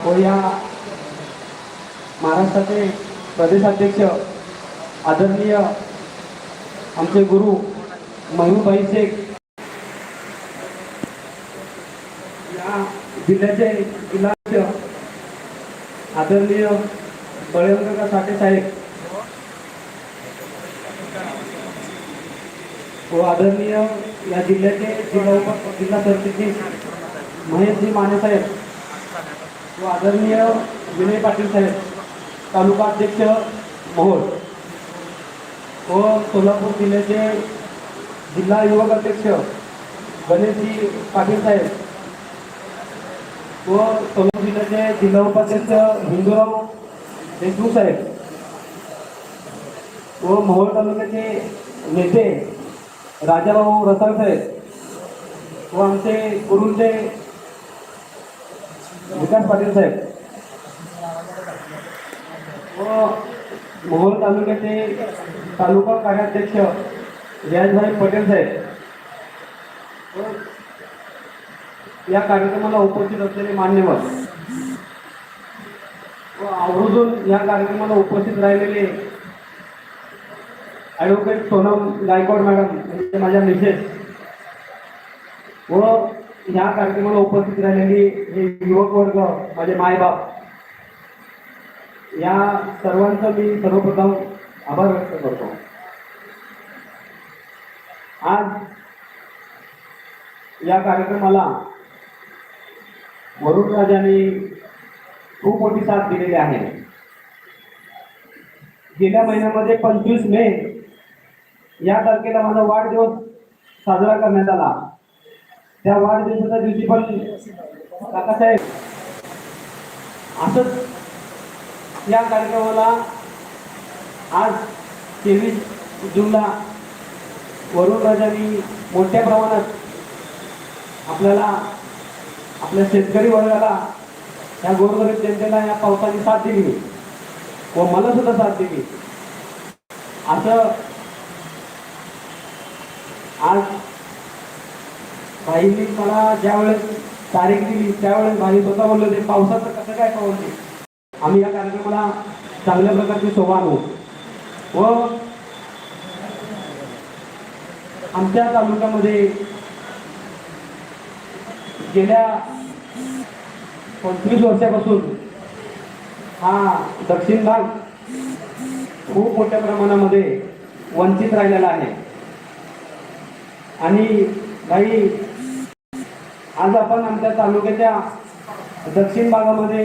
व या महाराष्ट्राचे प्रदेशाध्यक्ष आदरणीय आमचे गुरु मयूरभाई शेख या जिल्ह्याचे जिल्हाध्यक्ष आदरणीय बळवंतका साठे साहेब व आदरणीय या जिल्ह्याचे जिल्हा उप जिल्हा सरचिटणीस महेशजी माने साहेब व आदरणीय विनय पाटील साहेब तालुका अध्यक्ष मोहोळ व सोलापूर जिल्ह्याचे जिल्हा युवक अध्यक्ष गणेशजी पाटील साहेब व सोलापूर जिल्ह्याचे जिल्हा उपाध्यक्ष हिंदूराव देशमुख साहेब व मोहोळ तालुक्याचे नेते राजाभाऊ रसाळ साहेब व आमचे गुरुंचे विकास पाटील साहेब. व मोहोळ तालुक्याचे तालुका कार्याध्यक्ष रियाजभाई पटेल साहेब. या कार्यक्रमाला उपस्थित असलेले मान्यवर. व आवर्जून या कार्यक्रमाला उपस्थित राहिलेले ॲडव्होकेट सोनम गायकवाड मॅडम म्हणजे माझ्या मिसेस व या कार्यक्रमाला उपस्थित राहिलेली हे युवक वर्ग माझे मायबाप या सर्वांचं मी सर्वप्रथम आभार व्यक्त करतो. आज या कार्यक्रमाला वरुण राजांनी खूप मोठी साथ दिलेली आहे. गेल्या महिन्यामध्ये पंचवीस मे या तारखेला माझा वाढदिवस साजरा करण्यात आला. त्या वाढदिवसाच्या दिवशी पण काकासाहेब असंच या कार्यक्रमाला आज तेवीस जूनला वरुण राजांनी मोठ्या प्रमाणात आपल्याला आपल्या शेतकरी वर्गाला या गोरगरीब जनतेला या पावसाने साथ दिली. व मला सुद्धा साथ दिली. असं आज भाईंनी मला ज्यावेळेस तारीख दिली त्यावेळेस भाई स्वतः बोललो ते पावसाचं कसं काय पावले आम्ही या कार्यक्रमाला चांगल्या प्रकारचे शोभा आणू व आमच्या तालुक्यामध्ये गेल्या पंचवीस वर्षापासून हा दक्षिण भाग खूप मोठ्या प्रमाणामध्ये वंचित राहिलेला आहे. आणि काही आज आपण आमच्या तालुक्याच्या दक्षिण भागामध्ये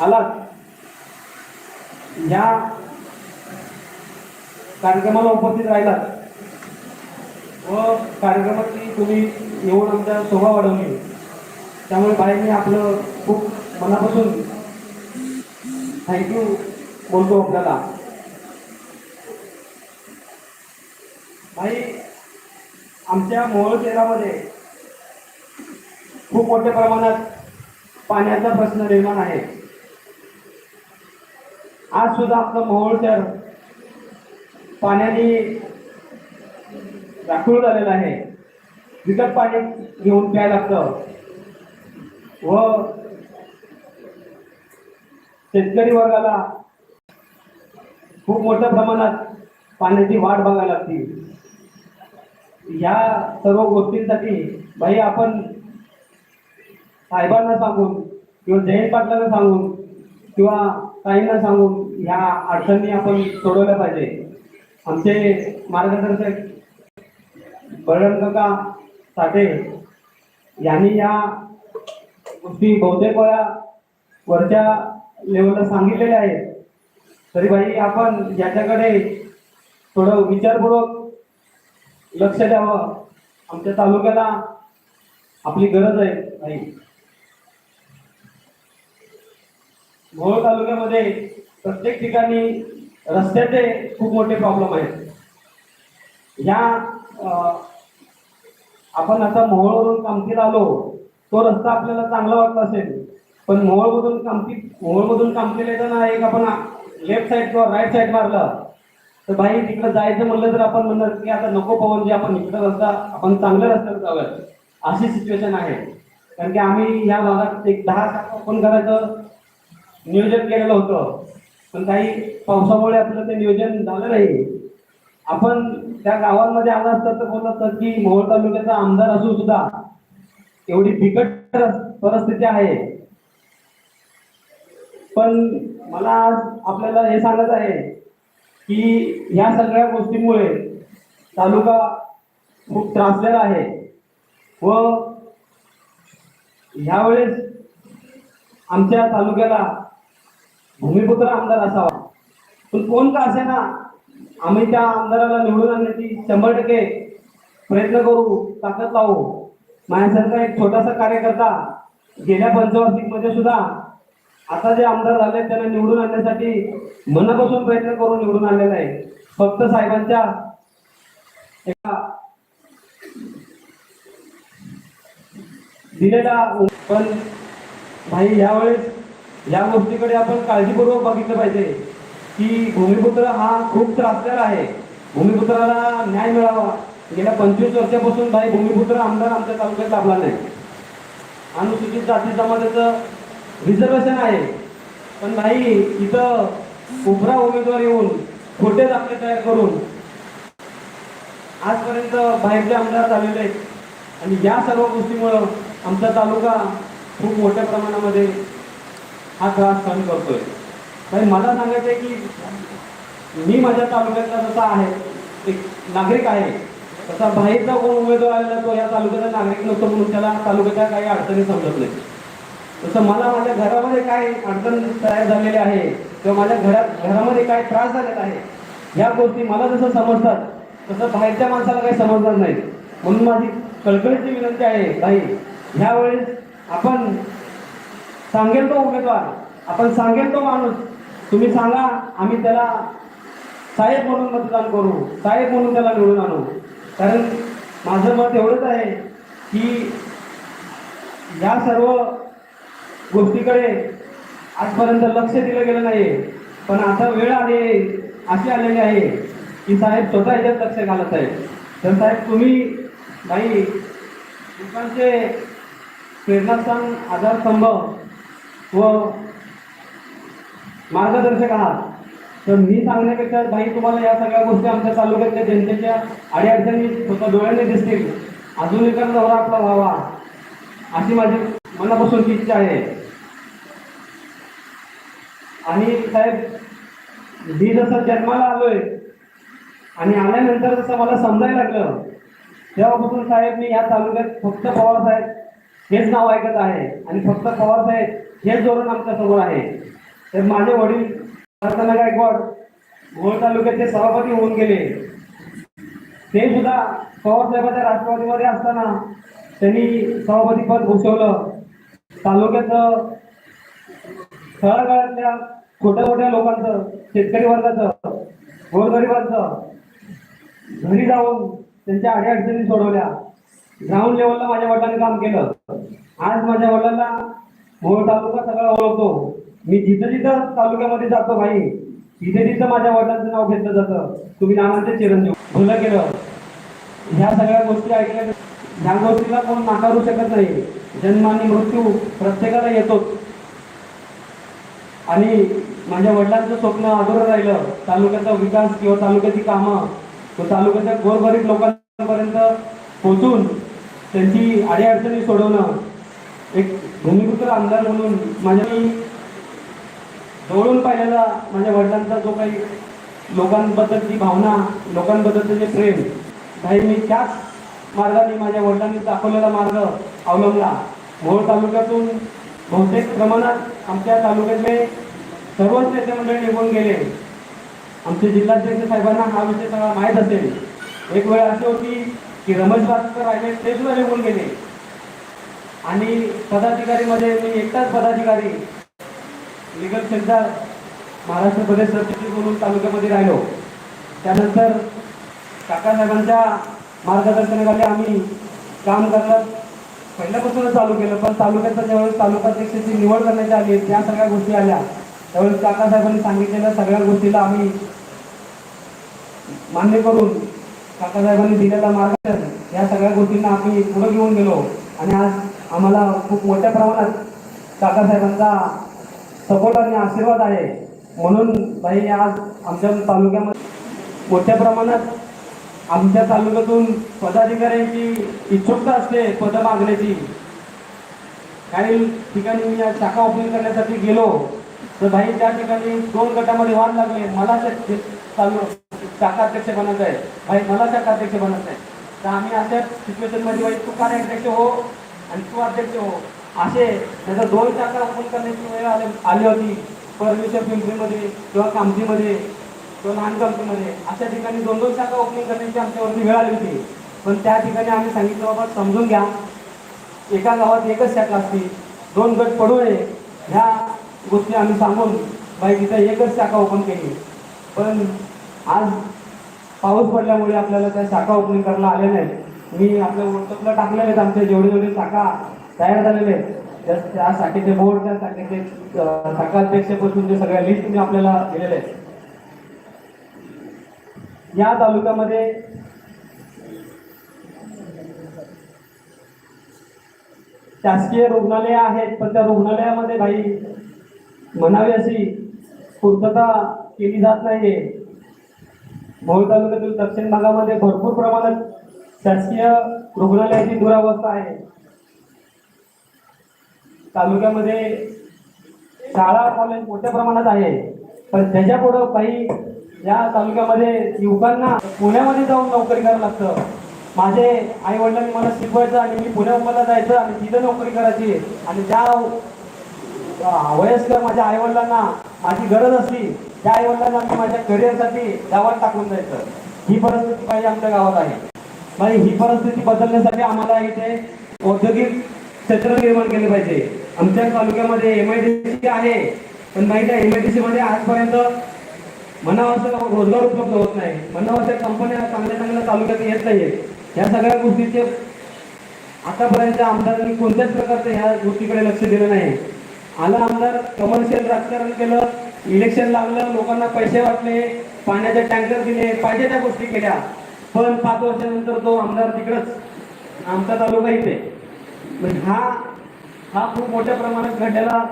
आलात. ह्या कार्यक्रमाला उपस्थित राहिलात. व कार्यक्रमाची तुम्ही येऊन आमच्या शोभा वाढवली. त्यामुळे बाईंनी आपलं खूप मनापासून थँक्यू बोलतो आपल्याला. भाई आमच्या मोहळ शहरामध्ये खूप मोठ्या प्रमाणात पाण्याचा प्रश्न निर्माण आहे. आज सुद्धा आपलं मोहोळ शहर पाण्याने राखूळ झालेलं आहे. विकत पाणी घेऊन प्यायला लागतं. व शेतकरी वर्गाला खूप मोठ्या प्रमाणात पाण्याची वाट बघायला लागते. ह्या सर्व गोष्टींसाठी भाई आपण साहेबांना सांगून किंवा जयंत पाटलांना सांगून किंवा काहींना सांगून ह्या अडचणी आपण सोडवल्या पाहिजे. आमचे मार्गदर्शक बळरंगका साठे यांनी या गोष्टी बहुतेक वेळा वरच्या लेवलला सांगितलेल्या आहेत. तरी भाई आपण याच्याकडे थोडं विचारपूर्वक लक्ष द्यावं. आमच्या तालुक्याला आपली गरज आहे भाई भोर तालुक्यामध्ये प्रत्येक ठिकाणी रस्त्याचे खूप मोठे प्रॉब्लेम आहेत. या आपण आता मोहोळवरून कामतीला आलो तो रस्ता आपल्याला चांगला वाटला असेल पण मोहोळमधून कामती मोहोळमधून कामतीला येताना एक आपण लेफ्ट साईड किंवा राईट साईड मारलं तर भाई तिकडे जायचं म्हणलं तर आपण म्हणणार की आता नको पवन जे आपण इकडे रस्ता आपण चांगल्या रस्त्यावर जाऊयात. अशी सिच्युएशन आहे. कारण की आम्ही या भागात एक दहा आपण ओपन करायचं नियोजन केलेलं होतं. पण काही पावसामुळे आपलं ते नियोजन झालं नाही. आपण त्या गावांमध्ये आला असतं तर बोलत असतं की मोहोळ तालुक्याचा आमदार असून सुद्धा एवढी बिकट परिस्थिती आहे. पण मला आज आपल्याला हे सांगत आहे की ह्या सगळ्या गोष्टींमुळे तालुका खूप त्रासलेला आहे व ह्यावेळेस आमच्या तालुक्याला भूमिपुत्र आमदार असावा. पण कोण का असे ना आम्ही त्या आमदाराला निवडून आणण्याची शंभर टक्के प्रयत्न करू ताकद लावू. माझ्यासारखा एक छोटासा कार्यकर्ता गेल्या पंचवार्षिकमध्ये सुद्धा आता जे आमदार झाले त्यांना निवडून आणण्यासाठी मनापासून प्रयत्न करून निवडून आणलेला आहे. फक्त साहेबांच्या एका दिलेला पण भाई यावेळेस या गोष्टीकडे आपण काळजीपूर्वक बघितलं पाहिजे की भूमिपुत्र हा खूप त्रासदार आहे. भूमिपुत्राला न्याय मिळावा. गेल्या पंचवीस वर्षापासून भाई भूमिपुत्र आमदार आमच्या तालुक्यात लाभला नाही. अनुसूचित जाती समाजाचं रिझर्वेशन आहे. पण भाई इथं उभरा उमेदवार येऊन खोटे दाखले तयार करून आजपर्यंत बाहेरचे आमदार झालेले आहेत. आणि या सर्व गोष्टीमुळं आमचा तालुका खूप मोठ्या प्रमाणामध्ये हा त्रास कमी करतोय. तर मला सांगायचं आहे की मी माझ्या तालुक्यातला जसा आहे एक नागरिक आहे तसा बाहेरचा कोण उमेदवार आलेला तो या तालुक्याचा नागरिक नसतो म्हणून त्याला तालुक्याच्या काही अडचणी समजत नाही. तसं मला माझ्या घरामध्ये काय अडचण तयार झालेली आहे किंवा माझ्या घरात घरामध्ये काय त्रास झालेला आहे या गोष्टी मला जसं समजतात तसं बाहेरच्या माणसाला काही समजणार नाही. म्हणून माझी कळकळीची विनंती आहे भाई ह्यावेळेस आपण सांगेल तो उमेदवार. आपण सांगेल तो माणूस. तुम्ही सांगा आम्ही त्याला साहेब म्हणून मतदान करू साहेब म्हणून त्याला निवडून आणू. कारण माझं मत एवढंच आहे की या सर्व गोष्टीकडे आजपर्यंत लक्ष दिलं गेलं नाही पण आता वेळ आली आहे अशी आलेली आहे की साहेब स्वतः याच्यात लक्ष घालत आहे तर साहेब तुम्ही बाई लोकांचे प्रेरणास्थान आधारस्तंभ व मार्गदर्शक आहात. तर मी सांगण्यापेक्षा भाई तुम्हाला या सगळ्या गोष्टी आमच्या तालुक्यातल्या जनतेच्या अडीअडचणी स्वतः डोळ्याने दिसतील. अजून एका दौरा आपला व्हावा अशी माझी मनापासूनची इच्छा आहे. आणि साहेब मी जसं जन्माला आलोय आणि आल्यानंतर जसं मला समजायला लागलं तेव्हापासून साहेब मी या तालुक्यात फक्त पवार साहेब हेच नाव ऐकत आहे. आणि फक्त पवार साहेब हेच धोरण आमच्यासमोर आहे. तर माझे वडील प्रार्थना गायकवाड घोळ तालुक्याचे सभापती होऊन गेले. ते सुद्धा पवार साहेबांच्या राष्ट्रवादीमध्ये असताना त्यांनी सभापती पद भूषवलं. तालुक्याचं तळागाळातल्या छोट्या मोठ्या लोकांचं शेतकरी वर्गाचं गोरगरिबांचं घरी जाऊन त्यांच्या अडीअडचणी सोडवल्या. ग्राउंड लेवलला माझ्या वडिलांनी काम केलं. आज माझ्या वडिलांना मोहोळ तालुका सगळा ओळखतो. मी जिथं जिथं तालुक्यामध्ये जातो भाई तिथे तिथं माझ्या वडिलांचं नाव घेतलं जातं तुम्ही नानांचे चिरंजीव भुलं केलं ह्या सगळ्या गोष्टी ऐकल्या ह्या गोष्टीला कोण नाकारू शकत नाही. जन्म आणि मृत्यू प्रत्येकाला येतोच. आणि माझ्या वडिलांचं स्वप्न अधुरं राहिलं. तालुक्याचा विकास किंवा तालुक्याची कामं तो तालुक्याच्या गोरगरीब लोकांपर्यंत पोहोचून त्यांची अडीअडचणी सोडवणं एक भूमिपुत्र आमदार म्हणून माझ्या मी जवळून पाहिलेला माझ्या वडिलांचा जो काही लोकांबद्दलची भावना लोकांबद्दलचं जे प्रेम काही मी त्याच मार्गाने माझ्या वडिलांनी दाखवलेला मार्ग अवलंबला. मोहोळ तालुक्यातून बहुतेक प्रमाणात आमच्या तालुक्यातले सर्वच नेते मंडळी निघून गेले. आमचे जिल्हाध्यक्ष साहेबांना हा विषय सगळा माहीत असेल. एक वेळ अशी होती की रमेश भास्कर राहिले ते सुद्धा निघून गेले. आणि पदाधिकारीमध्ये मी एकटाच पदाधिकारी लिगल सेंटर महाराष्ट्र प्रदेश सरचिटणीस म्हणून तालुक्यामध्ये राहिलो. त्यानंतर काकासाहेबांच्या मार्गदर्शनाखाली आम्ही काम करत पहिल्यापासूनच चालू केलं पण तालुक्याचा ज्यावेळेस तालुकाध्यक्षाची निवड करण्यात आली त्या सगळ्या गोष्टी आल्या. त्यावेळेस काकासाहेबांनी सांगितलेल्या सगळ्या गोष्टीला आम्ही मान्य करून काकासाहेबांनी दिलेला मार्गदर्शन या सगळ्या गोष्टींना आम्ही पुढे घेऊन गेलो. आणि आज आम्हाला खूप मोठ्या प्रमाणात काकासाहेबांचा सपोर्ट आणि आशीर्वाद आहे. म्हणून बाई आज आमच्या तालुक्यामध्ये मोठ्या प्रमाणात आमच्या तालुक्यातून पदाधिकाऱ्यांची इच्छुकता असते पद मागण्याची. काही ठिकाणी मी आज शाखा ओपनिंग करण्यासाठी गेलो तर भाई त्या ठिकाणी दोन गटामध्ये वाद लागले. मला चालू शाखा अध्यक्ष बनायचं आहे भाई मला शाखा अध्यक्ष बनायचं आहे तर आम्ही अशा सिच्युएशनमध्ये भाई तू कार्याध्यक्ष हो आणि तू अध्यक्ष हो. असे त्याचा दोन शाखा ओपन करण्याची वेळ आली आली होती. परमेश्वर पिंपरीमध्ये किंवा कामतीमध्ये किंवा लहान कामतीमध्ये अशा ठिकाणी दोन दोन शाखा ओपनिंग करण्याची आमच्यावरती वेळ आली होती. पण त्या ठिकाणी आम्ही सांगितलं बाबा समजून घ्या. एका गावात एकच शाखा असते. दोन गट पडू नये ह्या गोष्टी आम्ही सांगून बाई तिथं एकच शाखा ओपन केली. पण आज पाऊस पडल्यामुळे आपल्याला त्या शाखा ओपनिंग करायला आल्या नाहीत. मी आपल्या व्हॉट्सअपला टाकलेले आहेत आमच्या जेवढे जेवढे शाखा तयार झालेले आहेत त्या त्या शाखेचे बोर्ड त्या शाखेचे अं, शाखा अध्यक्षपासून सगळ्या लिस्ट मी आपल्याला दिलेले आहेत. या तालुक्यामध्ये शासकीय रुग्णालय आहेत पण त्या रुग्णालयामध्ये भाई म्हणावी अशी पूर्तता केली जात नाहीये. मोहोळ तालुक्यातील दक्षिण भागामध्ये भरपूर प्रमाणात शासकीय रुग्णालयाची दुरावस्था आहे. तालुक्यामध्ये शाळा कॉलेज मोठ्या प्रमाणात आहे. पण त्याच्या पुढं काही या तालुक्यामध्ये युवकांना पुण्यामध्ये जाऊन नोकरी करायला लागतं. माझे आई वडिलांनी मला शिकवायचं आणि मी पुण्या मुंबईला जायचं आणि तिथं नोकरी करायची. आणि त्या वयस्कर माझ्या आई वडिलांना माझी गरज असली त्या आई वडिलांना मी माझ्या करिअरसाठी गावात टाकून जायचं ही परिस्थिती पाहिजे आमच्या गावात आहे. म्हणजे ही परिस्थिती बदलण्यासाठी आम्हाला इथे औद्योगिक क्षेत्र निर्माण केले पाहिजे. आमच्या तालुक्यामध्ये एम आय डी सी आहे पण माहिती आहे एम आय डी सी मध्ये आजपर्यंत म्हणावं असं रोजगार उपलब्ध होत नाही. म्हणावं त्या कंपन्या चांगल्या चांगल्या तालुक्यात येत नाहीयेत या सगळ्या गोष्टीचे आतापर्यंत आमदारांनी कोणत्याच प्रकारचं ह्या गोष्टीकडे लक्ष दिलं नाही. आला आमदार कमर्शियल राजकारण केलं इलेक्शन लागलं लोकांना पैसे वाटले पाण्याचे टँकर दिले पाहिजे त्या गोष्टी केल्या. पण पाच वर्षानंतर तो आमदार तिकडच आमचा तालुका इथे. म्हणजे हा हा खूप मोठ्या प्रमाणात घडलेला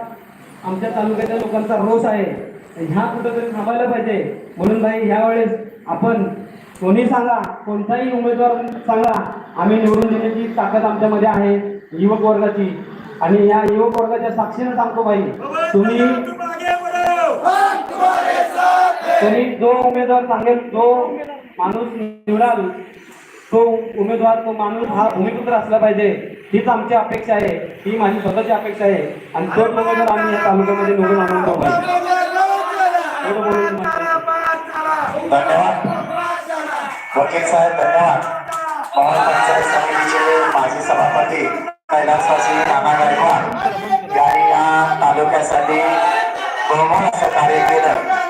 आमच्या तालुक्याच्या लोकांचा रोष आहे. ह्या कुठंतरी थांबायला पाहिजे. म्हणून भाई यावेळेस आपण कोणी सांगा कोणताही उमेदवार सांगा आम्ही निवडून देण्याची ताकद आमच्यामध्ये आहे युवक वर्गाची. आणि या युवक वर्गाच्या साक्षीने सांगतो भाई तुम्ही तरी जो उमेदवार सांगेल जो माणूस निवडाल तो उमेदवार तो माणूस हा भूमिपुत्र असला पाहिजे हीच आमची अपेक्षा आहे ही माझी स्वतःची अपेक्षा आहे. आणि तोच उमेदवार आम्ही या तालुक्यामध्ये निवडून आणून धन्यवाद वकील साहेब धन्यवाद. समितीचे माजी सभापती कैलासवासी नाना गायकवाड यांनी या तालुक्यासाठी कार्य केलं.